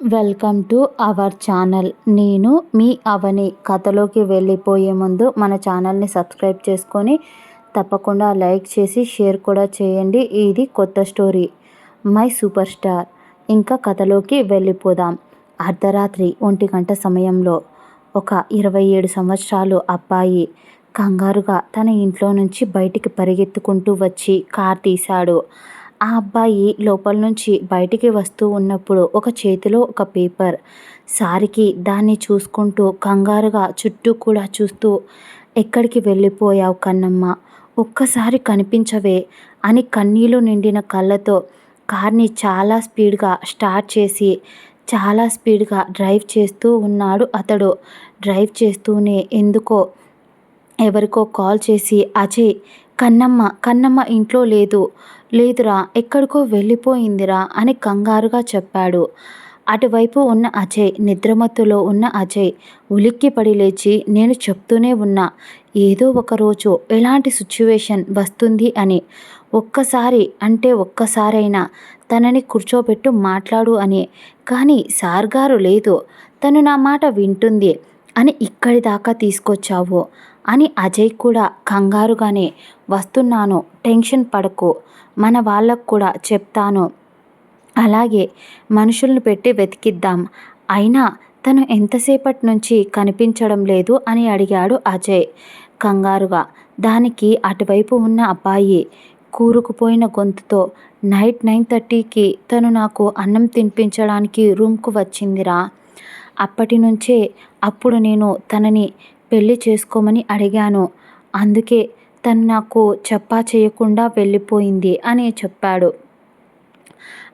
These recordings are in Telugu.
Welcome to our channel. నేను మీ అవని. కథలోకి వెళ్ళిపోయే ముందు మన ఛానల్ని సబ్స్క్రైబ్ చేసుకొని తప్పకుండా లైక్ చేసి షేర్ కూడా చేయండి. ఇది కొత్త స్టోరీ. My super star. ఇంకా కథలోకి వెళ్ళిపోదాం. అర్ధరాత్రి ఒంటి గంట సమయంలో ఒక ఇరవై ఏడు సంవత్సరాలు అబ్బాయి కంగారుగా తన ఇంట్లో నుంచి బయటికి పరిగెత్తుకుంటూ వచ్చి కార్ తీశాడు. ఆ అబ్బాయి లోపల నుంచి బయటికి వస్తూ ఉన్నప్పుడు ఒక చేతిలో ఒక పేపర్. సారికి దాన్ని చూసుకుంటూ కంగారుగా చుట్టూ కూడా చూస్తూ ఎక్కడికి వెళ్ళిపోయావు కన్నమ్మ? ఒక్కసారి కనిపించవే అని కన్నీలు నిండిన కళ్ళతో కార్ని చాలా స్పీడ్గా స్టార్ట్ చేసి చాలా స్పీడ్గా డ్రైవ్ చేస్తూ ఉన్నాడు అతడు. డ్రైవ్ చేస్తూనే ఎందుకో ఎవరికో కాల్ చేసి అజయ్ కన్నమ్మ కన్నమ్మ ఇంట్లో లేదు. లేదురా ఎక్కడికో వెళ్ళిపోయిందిరా అని కంగారుగా చెప్పాడు. అటువైపు ఉన్న అజయ్ నిద్రమత్తులో ఉన్న అజయ్ ఉలిక్కిపడి లేచి నేను చెప్తూనే ఉన్నా ఏదో ఒకరోజు ఎలాంటి సిచ్యువేషన్ వస్తుంది అని. ఒక్కసారి అంటే ఒక్కసారైనా తనని కూర్చోబెట్టు మాట్లాడు అని. కానీ సార్ గారు లేదు. తను నా మాట వింటుంది. అని ఇక్కడి దాకా తీసుకొచ్చావు అని అజయ్ కూడా కంగారుగానే వస్తున్నాను టెన్షన్ పడకు మన వాళ్ళకు కూడా చెప్తాను. అలాగే మనుషులను పెట్టి వెతికిద్దాం. అయినా తను ఎంతసేపటి నుంచి కనిపించడం లేదు అని అడిగాడు అజయ్ కంగారుగా. దానికి అటువైపు ఉన్న అబ్బాయి కూరుకుపోయిన గొంతుతో నైట్ నైన్ థర్టీకి తను నాకు అన్నం తినిపించడానికి రూమ్కు వచ్చిందిరా. అప్పటి నుంచే అప్పుడు నేను తనని పెళ్ళి చేసుకోమని అడిగాను. అందుకే తను నాకు చెప్పా చేయకుండా వెళ్ళిపోయింది అని చెప్పాడు.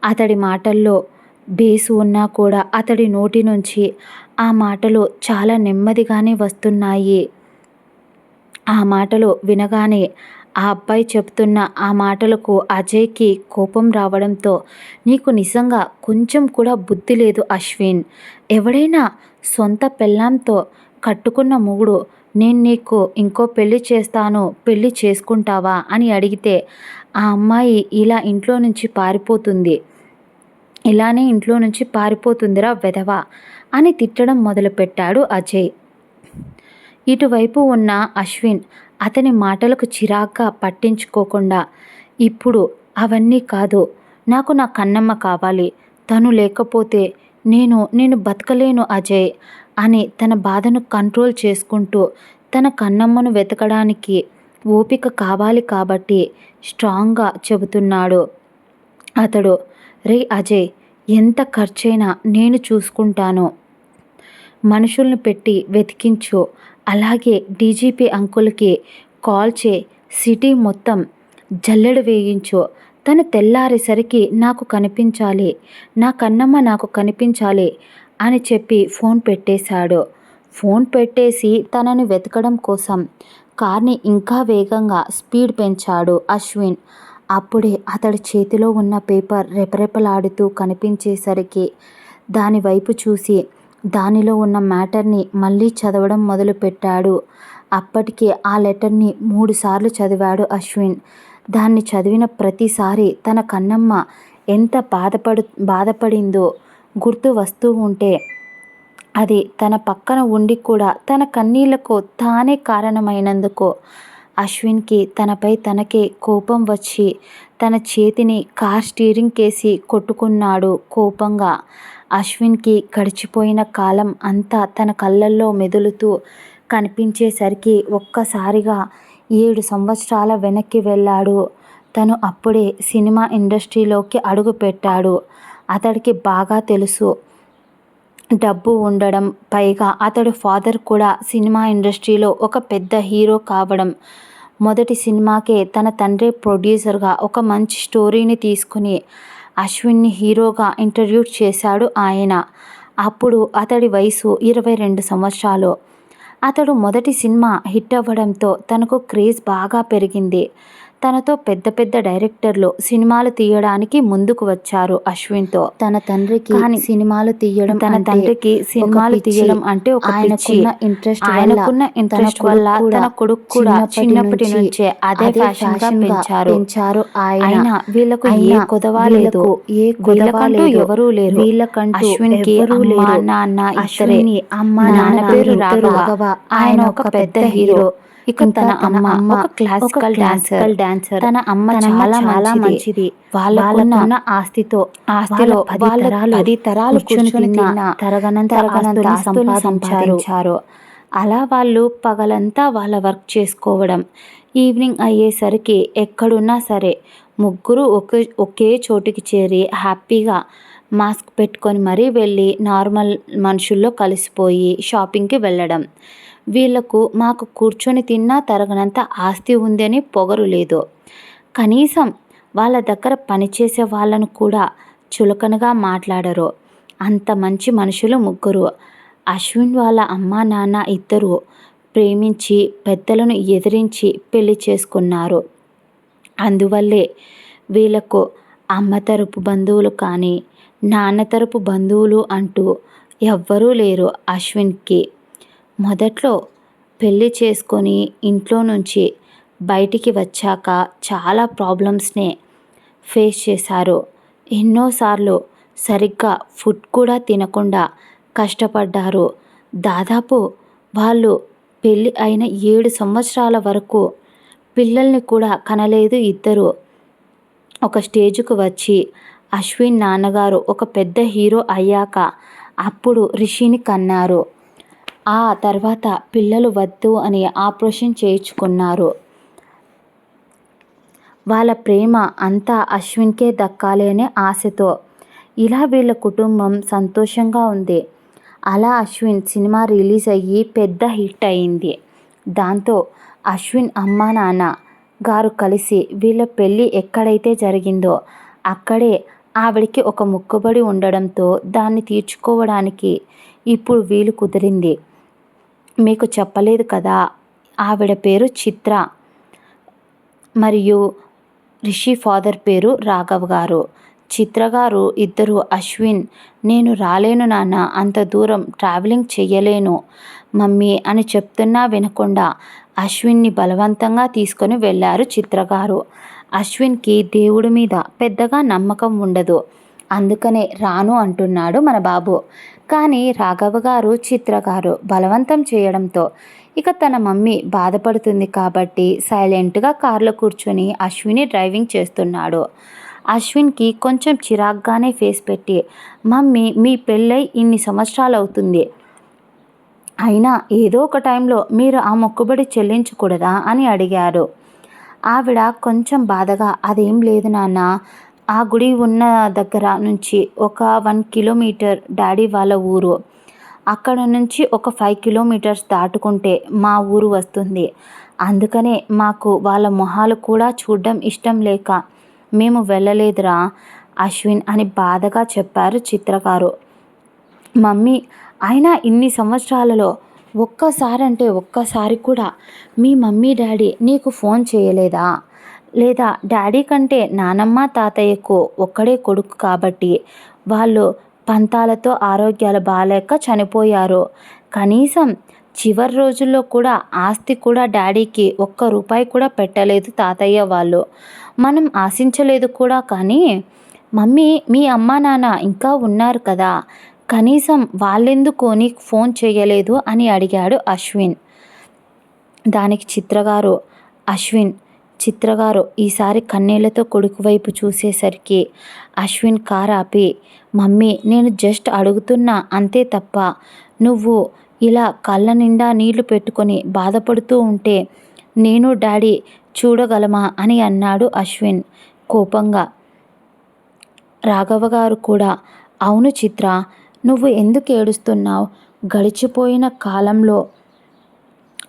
అతడి మాటల్లో బేసు ఉన్నా కూడా అతడి నోటి నుంచి ఆ మాటలు చాలా నెమ్మదిగానే వస్తున్నాయి. ఆ మాటలు వినగానే ఆ అబ్బాయి చెప్తున్న ఆ మాటలకు అజయ్కి కోపం రావడంతో నీకు నిజంగా కొంచెం కూడా బుద్ధి లేదు అశ్విన్. ఎవడైనా సొంత పెళ్ళాంతో కట్టుకున్న మొగుడు నేను నీకు ఇంకో పెళ్ళి చేస్తాను పెళ్ళి చేసుకుంటావా అని అడిగితే ఆ అమ్మాయి ఇలా ఇంట్లో నుంచి పారిపోతుంది. ఇలానే ఇంట్లో నుంచి పారిపోతుందిరా వెధవా అని తిట్టడం మొదలుపెట్టాడు అజయ్. ఇటువైపు ఉన్న అశ్విన్ అతని మాటలకు చిరాగ్గా పట్టించుకోకుండా ఇప్పుడు అవన్నీ కాదు నాకు నా కన్నమ్మ కావాలి తను లేకపోతే నేను నేను బతకలేను అజయ్ అని తన బాధను కంట్రోల్ చేసుకుంటూ తన కన్నమ్మను వెతకడానికి ఓపిక కావాలి కాబట్టి స్ట్రాంగ్గా చెబుతున్నాడు. అతడు రే అజయ్ ఎంత ఖర్చైనా నేను చూసుకుంటాను. మనుషుల్ని పెట్టి వెతికించు అలాగే డీజీపీ అంకుల్కి కాల్ చే సిటీ మొత్తం జల్లెడ వేయించు. తను తెల్లారేసరికి నాకు కనిపించాలి. నా కన్నమ్మ నాకు కనిపించాలి అని చెప్పి ఫోన్ పెట్టేశాడు. ఫోన్ పెట్టేసి తనని వెతకడం కోసం కార్ని ఇంకా వేగంగా స్పీడ్ పెంచాడు అశ్విన్. అప్పుడే అతడి చేతిలో ఉన్న పేపర్ రెపరెపలాడుతూ కనిపించేసరికి దాని వైపు చూసి దానిలో ఉన్న మ్యాటర్ని మళ్ళీ చదవడం మొదలుపెట్టాడు. అప్పటికే ఆ లెటర్ని మూడుసార్లు చదివాడు అశ్విన్. దాన్ని చదివిన ప్రతిసారి తన కన్నమ్మ ఎంత బాధపడు బాధపడిందో గుర్తు వస్తూ ఉంటే అది తన పక్కన ఉండి కూడా తన కన్నీళ్ళకు తానే కారణమైనందుకు అశ్విన్కి తనపై తనకే కోపం వచ్చి తన చేతిని కార్ స్టీరింగ్ కేసి కొట్టుకున్నాడు కోపంగా. అశ్విన్కి గడిచిపోయిన కాలం అంతా తన కళ్ళల్లో మెదులుతూ కనిపించేసరికి ఒక్కసారిగా ఏడు సంవత్సరాల వెనక్కి వెళ్ళాడు. తను అప్పుడే సినిమా ఇండస్ట్రీలోకి అడుగు పెట్టాడు. అతడికి బాగా తెలుసు. డబ్బు ఉండడం పైగా అతడు ఫాదర్ కూడా సినిమా ఇండస్ట్రీలో ఒక పెద్ద హీరో కావడం. మొదటి సినిమాకే తన తండ్రి ప్రొడ్యూసర్గా ఒక మంచి స్టోరీని తీసుకుని అశ్విన్ని హీరోగా ఇంట్రడ్యూస్ చేశాడు ఆయన. అప్పుడు అతడి వయసు ఇరవై రెండు సంవత్సరాలు. అతడు మొదటి సినిమా హిట్ అవ్వడంతో తనకు క్రేజ్ బాగా పెరిగింది. తనతో పెద్ద పెద్ద డైరెక్టర్లు సినిమాలు తీయడానికి ముందుకు వచ్చారు అశ్విన్తో. తన తండ్రికి కానీ సినిమాలు తీయడం తన తండ్రికి సినిమాలు. తీయడం అంటే ఒక పిచ్చి. ఆయనకున్న ఇంట్రెస్ట్ ఆయనకున్న ఇంట్రెస్ట్ వల్ల తన కొడుకు కూడా చిన్నప్పటి నుంచే అదే ఫ్యాషన్గా పెంచారు. పెంచారు ఆయన. వీళ్ళకు ఏ అయినా కొదవా లేదు. వీళ్ళకు ఏ కొదవా వీళ్ళకంటూ లేదు. ఎవరూ లేరు. వీళ్ళకంటూ అమ్మ లేరు. నాన్న ఇద్దరే అశ్విని అమ్మ నాన్న పేరు రాఘవ. ఆయన ఒక పెద్ద హీరో. ఇక తన అమ్మ ఒక క్లాసికల్ డాన్సర్ డాన్సర్ తన అమ్మ అమ్మ చాలా చాలా మంచిది. వాళ్ళకున్న ఆస్తితో ఆస్తిలో పది తరాలు పది తరాలు కూర్చొని తరగనంత తరగనంత. సంపాదించారు. అలా వాళ్ళు పగలంతా వాళ్ళ వర్క్ చేసుకోవడం ఈవినింగ్ అయ్యేసరికి ఎక్కడున్నా సరే ముగ్గురు ఒకే ఒకే చోటికి చేరి హ్యాపీగా మాస్క్ పెట్టుకొని మరీ వెళ్ళి నార్మల్ మనుషుల్లో కలిసిపోయి షాపింగ్కి వెళ్ళడం. వీళ్ళకు మాకు కూర్చొని తిన్నా తరగనంత ఆస్తి ఉందని పొగరు లేదు కనీసం వాళ్ళ దగ్గర పనిచేసే వాళ్ళను కూడా చులకనగా మాట్లాడరు. అంత మంచి మనుషులు ముగ్గురు. అశ్విన్ వాళ్ళ అమ్మా నాన్న ఇద్దరు ప్రేమించి పెద్దలను ఎదిరించి పెళ్ళి చేసుకున్నారు. అందువల్లే వీళ్ళకు అమ్మ తరపు బంధువులు కానీ నాన్న తరపు బంధువులు అంటూ ఎవ్వరూ లేరు అశ్విన్కి. మొదట్లో పెళ్ళి చేసుకొని ఇంట్లో నుంచి బయటికి వచ్చాక చాలా ప్రాబ్లమ్స్నే ఫేస్ చేశారు. ఎన్నోసార్లు సరిగ్గా ఫుడ్ కూడా తినకుండా కష్టపడ్డారు. దాదాపు వాళ్ళు పెళ్ళి అయిన ఏడు సంవత్సరాల వరకు పిల్లల్ని కూడా కనలేదు ఇద్దరు. ఒక స్టేజ్కు వచ్చి అశ్విన్ నాన్నగారు ఒక పెద్ద హీరో అయ్యాక అప్పుడు రిషిని కన్నారు. ఆ తర్వాత పిల్లలు వద్దు అని ఆపరేషన్ చేయించుకున్నారు. వాళ్ళ ప్రేమ అంతా అశ్విన్కే దక్కాలి అనే ఆశతో. ఇలా వీళ్ళ కుటుంబం సంతోషంగా ఉంది. అలా అశ్విన్ సినిమా రిలీజ్ అయ్యి పెద్ద హిట్ అయింది. దాంతో అశ్విన్ అమ్మా నాన్న గారు కలిసి వీళ్ళ పెళ్ళి ఎక్కడైతే జరిగిందో అక్కడే ఆవిడకి ఒక మొక్కుబడి ఉండడంతో దాన్ని తీర్చుకోవడానికి ఇప్పుడు వీలు కుదిరింది. మీకు చెప్పలేదు కదా. ఆవిడ పేరు చిత్ర. మరియు రిషి ఫాదర్ పేరు రాఘవ్ గారు. చిత్ర గారు ఇద్దరు అశ్విన్. నేను రాలేను నాన్న అంత దూరం ట్రావెలింగ్ చెయ్యలేను మమ్మీ అని చెప్తున్నా వినకుండా అశ్విన్ని బలవంతంగా తీసుకొని వెళ్ళారు చిత్రగారు అశ్విన్కి దేవుడి మీద పెద్దగా నమ్మకం ఉండదు. అందుకనే రాను అంటున్నాడు మన బాబు. కానీ రాఘవ గారు చిత్ర గారు బలవంతం చేయడంతో ఇక తన మమ్మీ బాధపడుతుంది కాబట్టి సైలెంట్గా కారులో కూర్చొని అశ్విని డ్రైవింగ్ చేస్తున్నాడు. అశ్విన్కి కొంచెం చిరాగ్గానే ఫేస్ పెట్టి మమ్మీ మీ పెళ్ళై ఇన్ని సంవత్సరాలు అవుతుంది అయినా ఏదో ఒక టైంలో మీరు ఆ మొక్కుబడి చెల్లించకూడదా? అని అడిగారు. ఆవిడ కొంచెం బాధగా అదేం లేదు నాన్న ఆ గుడి ఉన్న దగ్గర నుంచి ఒక వన్ కిలోమీటర్ డాడీ వాళ్ళ ఊరు. అక్కడ నుంచి ఒక ఫైవ్ కిలోమీటర్స్ దాటుకుంటే మా ఊరు వస్తుంది. అందుకనే మాకు వాళ్ళ మొహాలు కూడా చూడడం ఇష్టం లేక మేము వెళ్ళలేదురా అశ్విన్ అని బాధగా చెప్పారు చిత్రకారు. మమ్మీ అయినా ఇన్ని సంవత్సరాలలో ఒక్కసారి అంటే ఒక్కసారి కూడా మీ మమ్మీ డాడీ నీకు ఫోన్ చేయలేదా? లేదా డాడీ కంటే నానమ్మ తాతయ్యకు ఒక్కడే కొడుకు కాబట్టి వాళ్ళు పంతాలతో ఆరోగ్యాలు బాగాలేక చనిపోయారు. కనీసం చివరి రోజుల్లో కూడా ఆస్తి కూడా డాడీకి ఒక్క రూపాయి కూడా పెట్టలేదు తాతయ్య వాళ్ళు. మనం ఆశించలేదు కూడా కానీ మమ్మీ మీ అమ్మ నాన్న ఇంకా ఉన్నారు కదా కనీసం వాళ్ళెందుకు నీకు ఫోన్ చేయలేదు అని అడిగాడు అశ్విన్. దానికి చిత్రగారు అశ్విన్ చిత్రగారు ఈసారి కన్నీళ్ళతో కొడుకు వైపు చూసేసరికి అశ్విన్ కార్ ఆపి మమ్మీ నేను జస్ట్ అడుగుతున్నా అంతే తప్ప. నువ్వు ఇలా కళ్ళ నిండా నీళ్ళు పెట్టుకొని బాధపడుతూ ఉంటే నేను డాడీ చూడగలమా? అని అన్నాడు అశ్విన్ కోపంగా. రాఘవ గారు కూడా అవును చిత్ర నువ్వు ఎందుకు ఏడుస్తున్నావు? గడిచిపోయిన కాలంలో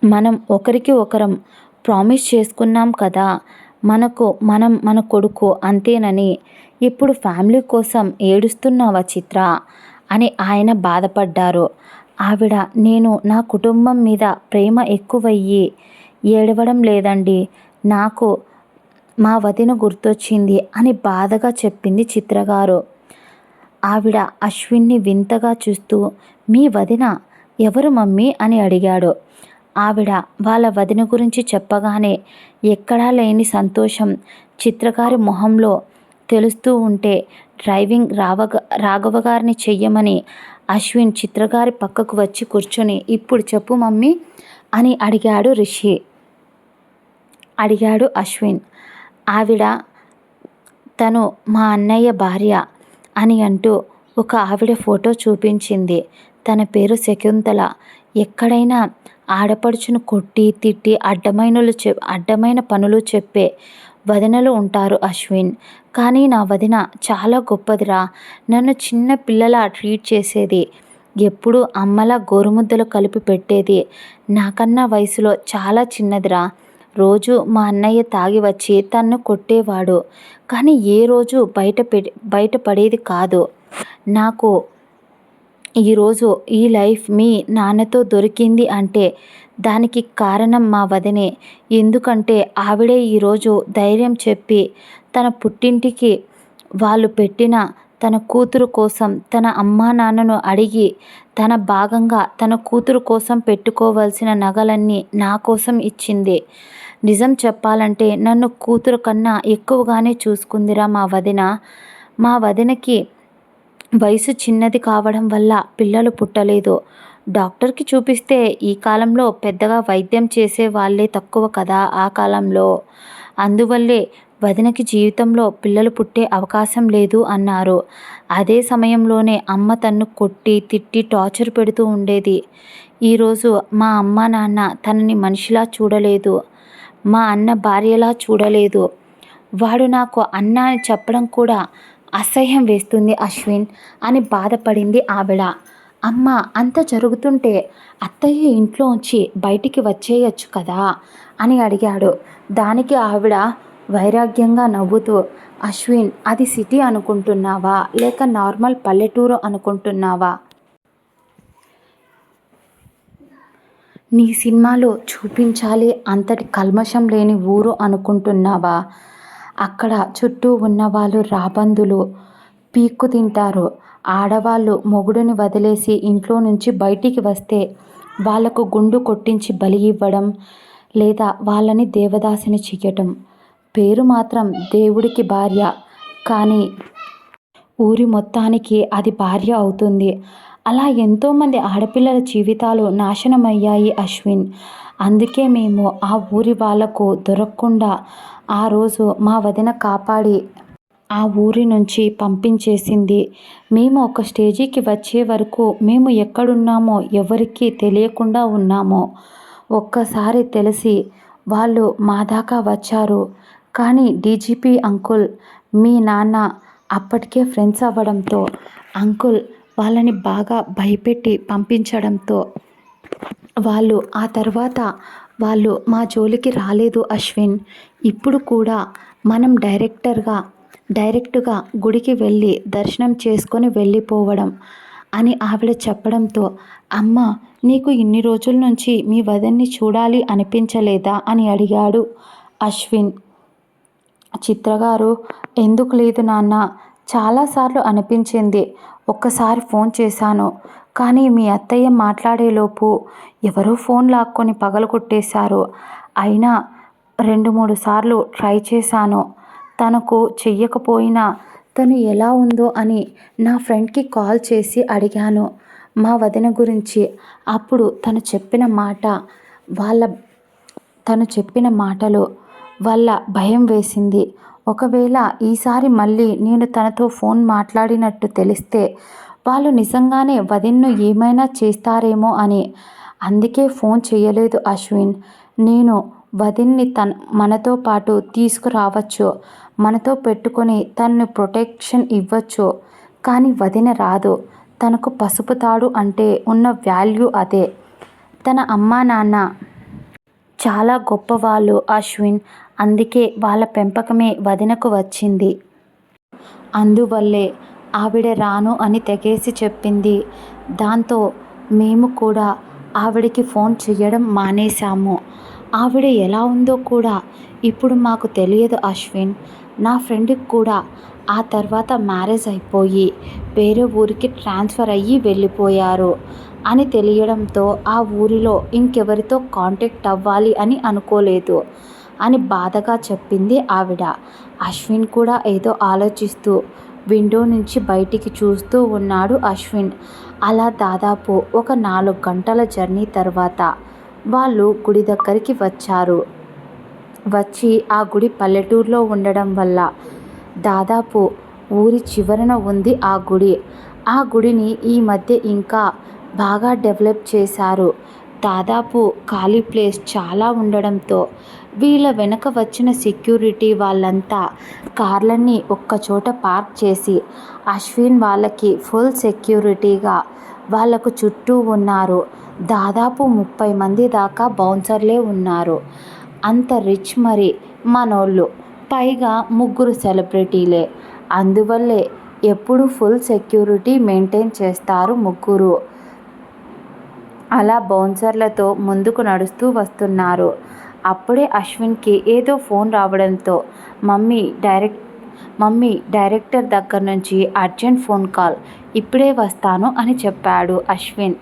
మనం ఒకరికి ఒకరం ప్రామిస్ చేసుకున్నాం కదా మనకు మనం మన కొడుకు అంతేనని ఇప్పుడు ఫ్యామిలీ కోసం ఏడుస్తున్నావా చిత్ర? అని ఆయన బాధపడ్డారు. ఆవిడ నేను నా కుటుంబం మీద ప్రేమ ఎక్కువయ్యి ఏడవడం లేదండి. నాకు మా వదిన గుర్తొచ్చింది అని బాధగా చెప్పింది చిత్రగారు ఆవిడ అశ్విన్ని వింతగా చూస్తూ మీ వదిన ఎవరు మమ్మీ? అని అడిగాడు. ఆవిడ వాళ్ళ వదిన గురించి చెప్పగానే ఎక్కడా లేని సంతోషం చిత్రకారి మొహంలో తెలుస్తూ ఉంటే డ్రైవింగ్ రావగ రాఘవ గారిని చెయ్యమని అశ్విన్ చిత్రగారి పక్కకు వచ్చి కూర్చొని ఇప్పుడు చెప్పు మమ్మీ అని అడిగాడు రిషి. అడిగాడు అశ్విన్. ఆవిడ తను మా అన్నయ్య భార్య అని అంటూ ఒక ఆవిడ ఫోటో చూపించింది. తన పేరు శకుంతల. ఎక్కడైనా ఆడపడుచును కొట్టి తిట్టి అడ్డమైనలు చె అడ్డమైన పనులు చెప్పే వదినలు ఉంటారు అశ్విన్. కానీ నా వదిన చాలా గొప్పదిరా. నన్ను చిన్న పిల్లలా ట్రీట్ చేసేది. ఎప్పుడు అమ్మలా గోరుముద్దలు కలిపి పెట్టేది. నాకన్నా వయసులో చాలా చిన్నదిరా. రోజు మా అన్నయ్య తాగి వచ్చి తన్ను కొట్టేవాడు. కానీ ఏ రోజు బయట పె బయటపడేది కాదు. నాకు ఈరోజు ఈ లైఫ్ మీ నాన్నతో దొరికింది అంటే దానికి కారణం మా వదినే. ఎందుకంటే ఆవిడే ఈరోజు ధైర్యం చెప్పి తన పుట్టింటికి వాళ్ళు పెట్టిన తన కూతురు కోసం తన అమ్మా నాన్నను అడిగి తన భాగంగా తన కూతురు కోసం పెట్టుకోవాల్సిన నగలన్నీ నా కోసం ఇచ్చింది. నిజం చెప్పాలంటే నన్ను కూతురు కన్నా ఎక్కువగానే చూసుకుందిరా మా వదిన. మా వదినకి వయసు చిన్నది కావడం వల్ల పిల్లలు పుట్టలేదు. డాక్టర్కి చూపిస్తే ఈ కాలంలో పెద్దగా వైద్యం చేసే వాళ్ళే తక్కువ కదా ఆ కాలంలో. అందువల్లే వదినకి జీవితంలో పిల్లలు పుట్టే అవకాశం లేదు అన్నారు. అదే సమయంలోనే అమ్మ తన్ను కొట్టి తిట్టి టార్చర్ పెడుతూ ఉండేది. ఈరోజు మా అమ్మ నాన్న తనని మనిషిలా చూడలేదు. మా అన్న భార్యలా చూడలేదు. వాడు నాకు అన్న అని చెప్పడం కూడా అసహ్యం వేస్తుంది అశ్విన్ అని బాధపడింది ఆవిడ. అమ్మ అంత జరుగుతుంటే అత్తయ్య ఇంట్లోంచి బయటికి వచ్చేయచ్చు కదా అని అడిగాడు. దానికి ఆవిడ వైరాగ్యంగా నవ్వుతూ అశ్విన్ అది సిటీ అనుకుంటున్నావా? లేక నార్మల్ పల్లెటూరు అనుకుంటున్నావా? నీ సినిమాలో చూపించాలి అంతటి కల్మషం లేని ఊరు అనుకుంటున్నావా? అక్కడ చుట్టూ ఉన్నవాళ్ళు రాబందులు పీక్కు తింటారు. ఆడవాళ్ళు మొగుడుని వదిలేసి ఇంట్లో నుంచి బయటికి వస్తే వాళ్ళకు గుండు కొట్టించి బలి ఇవ్వడం లేదా వాళ్ళని దేవదాసిని చెయ్యటం పేరు మాత్రం దేవుడికి భార్య. కానీ ఊరి మొత్తానికి అది భార్య అవుతుంది. అలా ఎంతోమంది ఆడపిల్లల జీవితాలు నాశనమయ్యాయి అశ్విన్. అందుకే మేము ఆ ఊరి వాళ్ళకు దొరకకుండా ఆ రోజు మా వదిన కాపాడి ఆ ఊరి నుంచి పంపించేసింది. మేము ఒక స్టేజీకి వచ్చే వరకు మేము ఎక్కడున్నామో ఎవరికీ తెలియకుండా ఉన్నామో ఒక్కసారి తెలిసి వాళ్ళు మా దాకా వచ్చారు. కానీ డీజీపీ అంకుల్ మీ నాన్న అప్పటికే ఫ్రెండ్స్ అవ్వడంతో అంకుల్ వాళ్ళని బాగా భయపెట్టి పంపించడంతో వాళ్ళు ఆ తర్వాత వాళ్ళు మా జోలికి రాలేదు అశ్విన్. ఇప్పుడు కూడా మనం డైరెక్టర్గా డైరెక్టుగా గుడికి వెళ్ళి దర్శనం చేసుకొని వెళ్ళిపోవడం అని ఆవిడ చెప్పడంతో అమ్మ నీకు ఇన్ని రోజుల నుంచి మీ వదన్ని చూడాలి అనిపించలేదా అని అడిగాడు అశ్విన్. చిత్రగారు ఎందుకు లేదు నాన్న? చాలాసార్లు అనిపించింది. ఒక్కసారి ఫోన్ చేశాను. కానీ మీ అత్తయ్య మాట్లాడేలోపు ఎవరో ఫోన్ లాక్కొని పగలగొట్టేశారు. అయినా రెండు మూడు సార్లు ట్రై చేశాను. తనకు చెయ్యకపోయినా తను ఎలా ఉందో అని నా ఫ్రెండ్కి కాల్ చేసి అడిగాను. మా వదిన గురించి అప్పుడు తను చెప్పిన మాట వాళ్ళ తను చెప్పిన మాటలు వల్ల భయం వేసింది. ఒకవేళ ఈసారి మళ్ళీ నేను తనతో ఫోన్ మాట్లాడినట్టు తెలిస్తే వాళ్ళు నిజంగానే వదిన్ను ఏమైనా చేస్తారేమో అని. అందుకే ఫోన్ చేయలేదు అశ్విన్. నేను వదిన్ని తన మనతో పాటు తీసుకురావచ్చు. మనతో పెట్టుకొని తనను ప్రొటెక్షన్ ఇవ్వచ్చు. కానీ వదిన రాదు. తనకు పసుపు తాడు అంటే ఉన్న వాల్యూ అదే. తన అమ్మా నాన్న చాలా గొప్పవాళ్ళు అశ్విన్. అందుకే వాళ్ళ పెంపకమే వదినకు వచ్చింది. అందువల్లే ఆవిడ రాను అని తెగేసి చెప్పింది. దాంతో మేము కూడా ఆవిడకి ఫోన్ చేయడం మానేశాము. ఆవిడ ఎలా ఉందో కూడా ఇప్పుడు మాకు తెలియదు అశ్విన్. నా ఫ్రెండ్కి కూడా ఆ తర్వాత మ్యారేజ్ అయిపోయి వేరే ఊరికి ట్రాన్స్ఫర్ అయ్యి వెళ్ళిపోయారు అని తెలియడంతో ఆ ఊరిలో ఇంకెవరితో కాంటాక్ట్ అవ్వాలి అని అనుకోలేదు అని బాధగా చెప్పింది ఆవిడ. అశ్విన్ కూడా ఏదో ఆలోచిస్తూ విండో నుంచి బయటికి చూస్తూ ఉన్నాడు అశ్విన్. అలా దాదాపు ఒక నాలుగు గంటల జర్నీ తర్వాత వాళ్ళు గుడి దగ్గరికి వచ్చారు. వచ్చి ఆ గుడి పల్లెటూరులో ఉండడం వల్ల దాదాపు ఊరి చివరన ఉంది ఆ గుడి. ఆ గుడిని ఈ మధ్య ఇంకా బాగా డెవలప్ చేశారు. దాదాపు ఖాళీ ప్లేస్ చాలా ఉండడంతో వీళ్ళ వెనక వచ్చిన సెక్యూరిటీ వాళ్ళంతా కార్లన్నీ ఒక్కచోట పార్క్ చేసి అశ్విన్ వాళ్ళకి ఫుల్ సెక్యూరిటీగా వాళ్ళకు చుట్టూ ఉన్నారు. దాదాపు ముప్పై మంది దాకా బౌన్సర్లే ఉన్నారు. అంత రిచ్ మరి మనోళ్ళు. పైగా ముగ్గురు సెలబ్రిటీలే. అందువల్లే ఎప్పుడు ఫుల్ సెక్యూరిటీ మెయింటైన్ చేస్తారు ముగ్గురు. అలా బౌన్సర్లతో ముందుకు నడుస్తూ వస్తున్నారు. అప్పుడే అశ్విన్కి ఏదో ఫోన్ రావడంతో మమ్మీ డైరెక్ట్ మమ్మీ డైరెక్టర్ దగ్గర నుంచి అర్జెంట్ ఫోన్ కాల్ ఇప్పుడే వస్తాను అని చెప్పాడు అశ్విన్.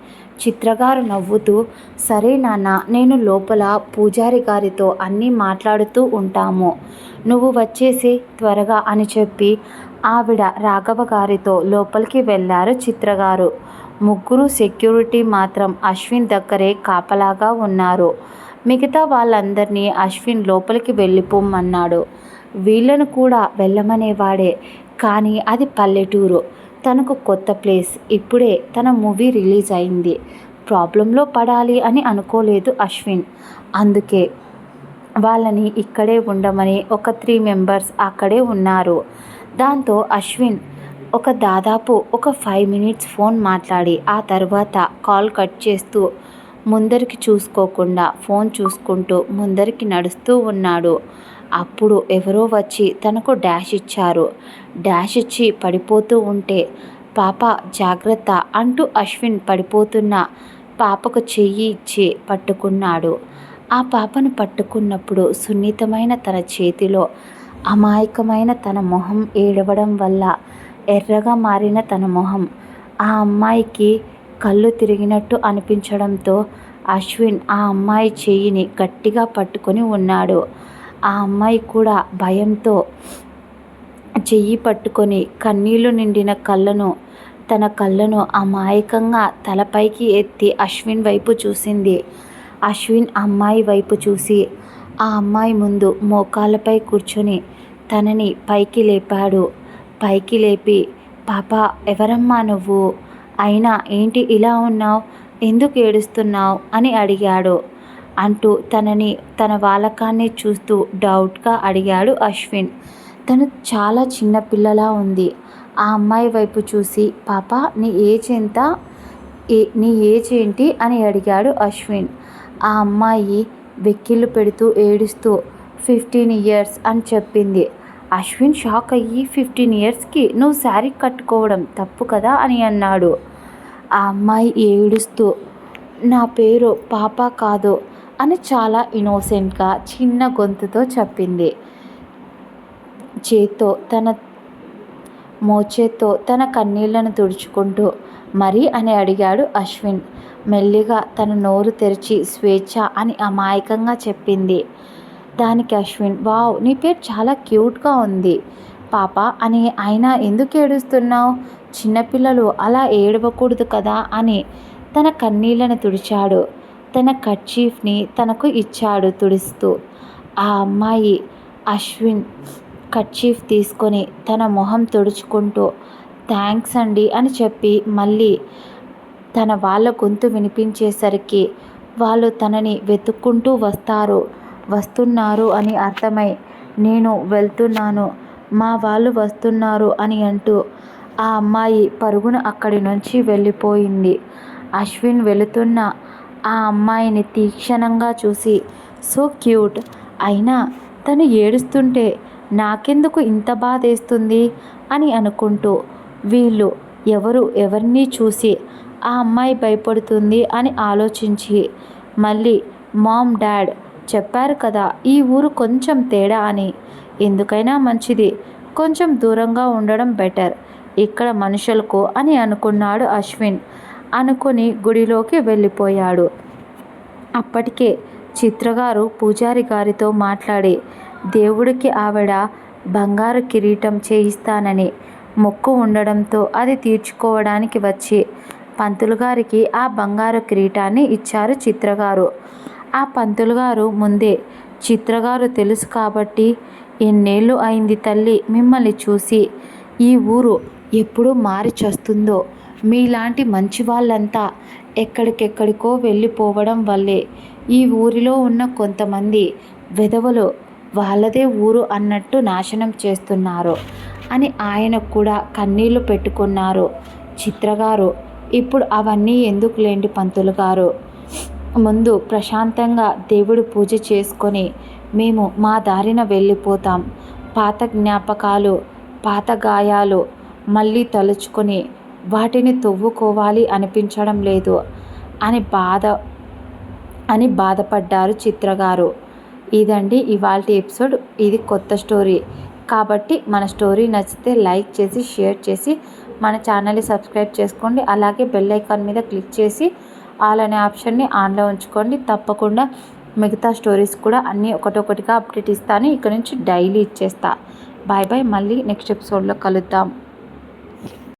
చిత్రగారు నవ్వుతూ సరే నాన్న నేను లోపల పూజారి గారితో అన్నీ మాట్లాడుతూ ఉంటాము. నువ్వు వచ్చేసి త్వరగా అని చెప్పి ఆవిడ రాఘవ గారితో లోపలికి వెళ్ళారు చిత్రగారు. ముగ్గురు సెక్యూరిటీ మాత్రం అశ్విన్ దగ్గరే కాపలాగా ఉన్నారు. మిగతా వాళ్ళందరినీ అశ్విన్ లోపలికి వెళ్ళిపోమన్నాడు వీళ్ళను కూడా వెళ్ళమనేవాడే కానీ అది పల్లెటూరు. తనకు కొత్త ప్లేస్. ఇప్పుడే తన మూవీ రిలీజ్ అయింది. ప్రాబ్లంలో పడాలి అని అనుకోలేదు అశ్విన్. అందుకే వాళ్ళని ఇక్కడే ఉండమని ఒక త్రీ మెంబర్స్ అక్కడే ఉన్నారు. దాంతో అశ్విన్ ఒక దాదాపు ఒక ఫైవ్ మినిట్స్ ఫోన్ మాట్లాడి ఆ తర్వాత కాల్ కట్ చేస్తూ ముందరికి చూసుకోకుండా ఫోన్ చూసుకుంటూ ముందరికి నడుస్తూ ఉన్నాడు. అప్పుడు ఎవరో వచ్చి తనకు డాష్ ఇచ్చారు. డాష్ ఇచ్చి పడిపోతూ ఉంటే పాప జాగ్రత్త అంటూ అశ్విన్ పడిపోతున్న పాపకు చెయ్యి ఇచ్చి పట్టుకున్నాడు. ఆ పాపను పట్టుకున్నప్పుడు సున్నితమైన తన చేతిలో అమాయకమైన తన మొహం ఏడవడం వల్ల ఎర్రగా మారిన తన మొహం. ఆ అమ్మాయికి కళ్ళు తిరిగినట్టు అనిపించడంతో అశ్విన్ ఆ అమ్మాయి చెయ్యిని గట్టిగా పట్టుకొని ఉన్నాడు. ఆ అమ్మాయి కూడా భయంతో చెయ్యి పట్టుకొని కన్నీళ్ళు నిండిన కళ్ళను తన కళ్ళను అమాయకంగా తలపైకి ఎత్తి అశ్విన్ వైపు చూసింది. అశ్విన్ అమ్మాయి వైపు చూసి ఆ అమ్మాయి ముందు మోకాళ్ళపై కూర్చొని తనని పైకి లేపాడు. పైకి లేపి పాప ఎవరమ్మా నువ్వు? అయినా ఏంటి ఇలా ఉన్నావు? ఎందుకు ఏడుస్తున్నావు? అని అడిగాడు. అంటూ తనని తన వాలకాన్ని చూస్తూ డౌట్గా అడిగాడు అశ్విన్. తను చాలా చిన్న పిల్లలా ఉంది. ఆ అమ్మాయి వైపు చూసి పాప నీ ఏజ్ ఎంత? ఏ నీ ఏజ్ ఏంటి? అని అడిగాడు అశ్విన్. ఆ అమ్మాయి వెక్కిళ్ళు పెడుతూ ఏడుస్తూ ఫిఫ్టీన్ ఇయర్స్ అని చెప్పింది. అశ్విన్ షాక్ అయ్యి ఫిఫ్టీన్ ఇయర్స్కి నువ్వు శారీ కట్టుకోవడం తప్పు కదా అని అన్నాడు. ఆ అమ్మాయి ఏడుస్తూ నా పేరు పాప కాదు అని చాలా ఇన్నోసెంట్గా చిన్న గొంతుతో చెప్పింది. చేత్తో తన మోచేత్తో తన కన్నీళ్ళను తుడుచుకుంటూ మరి అని అడిగాడు అశ్విన్. మెల్లిగా తన నోరు తెరిచి స్వేచ్ఛ అని అమాయకంగా చెప్పింది. దానికి అశ్విన్ వావ్ నీ పేరు చాలా క్యూట్గా ఉంది. పాప అని అయినా ఎందుకు ఏడుస్తున్నావు? చిన్నపిల్లలు అలా ఏడవకూడదు కదా అని తన కన్నీళ్ళను తుడిచాడు. తన కర్చీఫ్ని తనకు ఇచ్చాడు తుడుస్తూ. ఆ అమ్మాయి అశ్విన్ కర్చీఫ్ తీసుకొని తన మొహం తుడుచుకుంటూ థ్యాంక్స్ అండి అని చెప్పి మళ్ళీ తన వాళ్ళ గొంతు వినిపించేసరికి వాళ్ళు తనని వెతుక్కుంటూ వస్తారు. వస్తున్నారు అని అర్థమై నేను వెళ్తున్నాను. మా వాళ్ళు వస్తున్నారు అని అంటూ ఆ అమ్మాయి పరుగున అక్కడి నుంచి వెళ్ళిపోయింది. అశ్విన్ వెళుతున్న ఆ అమ్మాయిని తీక్షణంగా చూసి సో క్యూట్. అయినా తను ఏడుస్తుంటే నాకెందుకు ఇంత బాధేస్తుంది? అని అనుకుంటూ వీళ్ళు ఎవరు ఎవరిని చూసి ఆ అమ్మాయి భయపడుతుంది? అని ఆలోచించి మళ్ళీ మామ్ డాడ్ చెప్పారు కదా ఈ ఊరు కొంచెం తేడా అని. ఎందుకైనా మంచిది. కొంచెం దూరంగా ఉండడం బెటర్. ఇక్కడ మనుషులకు అని అనుకున్నాడు అశ్విన్. అనుకుని గుడిలోకి వెళ్ళిపోయాడు. అప్పటికే చిత్రగారు పూజారి గారితో మాట్లాడి దేవుడికి ఆవిడ బంగారు కిరీటం చేయిస్తానని మొక్కు ఉండడంతో అది తీర్చుకోవడానికి వచ్చి పంతులు గారికి ఆ బంగారు కిరీటాన్ని ఇచ్చారు చిత్రగారు. ఆ పంతులు గారు ముందే చిత్రగారు తెలుసు కాబట్టి ఎన్నేళ్ళు అయింది తల్లి మిమ్మల్ని చూసి. ఈ ఊరు ఎప్పుడు మారి చస్తుందో మీలాంటి మంచి వాళ్ళంతా ఎక్కడికెక్కడికో వెళ్ళిపోవడం వల్లే. ఈ ఊరిలో ఉన్న కొంతమంది విధవలు వాళ్ళదే ఊరు అన్నట్టు నాశనం చేస్తున్నారు అని ఆయన కూడా కన్నీళ్ళు పెట్టుకున్నారు. చిత్రగారు ఇప్పుడు అవన్నీ ఎందుకులేండి పంతులు గారు? ముందు ప్రశాంతంగా దేవుడు పూజ చేసుకొని మేము మా దారిన వెళ్ళిపోతాం. పాత జ్ఞాపకాలు పాత గాయాలు మళ్ళీ తలుచుకొని వాటిని తవ్వుకోవాలి అనిపించడం లేదు అని బాధ అని బాధపడ్డారు చిత్రగారు. ఇదండి ఇవాళ ఎపిసోడ్. ఇది కొత్త స్టోరీ. కాబట్టి మన స్టోరీ నచ్చితే లైక్ చేసి షేర్ చేసి మన ఛానల్ని సబ్స్క్రైబ్ చేసుకోండి. అలాగే బెల్ ఐకాన్ మీద క్లిక్ చేసి ఆల్ అనే ఆప్షన్ని ఆన్లో ఉంచుకోండి. తప్పకుండా మిగతా స్టోరీస్ కూడా అన్నీ ఒకటొకటిగా అప్డేట్ ఇస్తాను. ఇక్కడ నుంచి డైలీ ఇచ్చేస్తా. Bye bye. మళ్ళీ నెక్స్ట్ ఎపిసోడ్లో కలుద్దాం.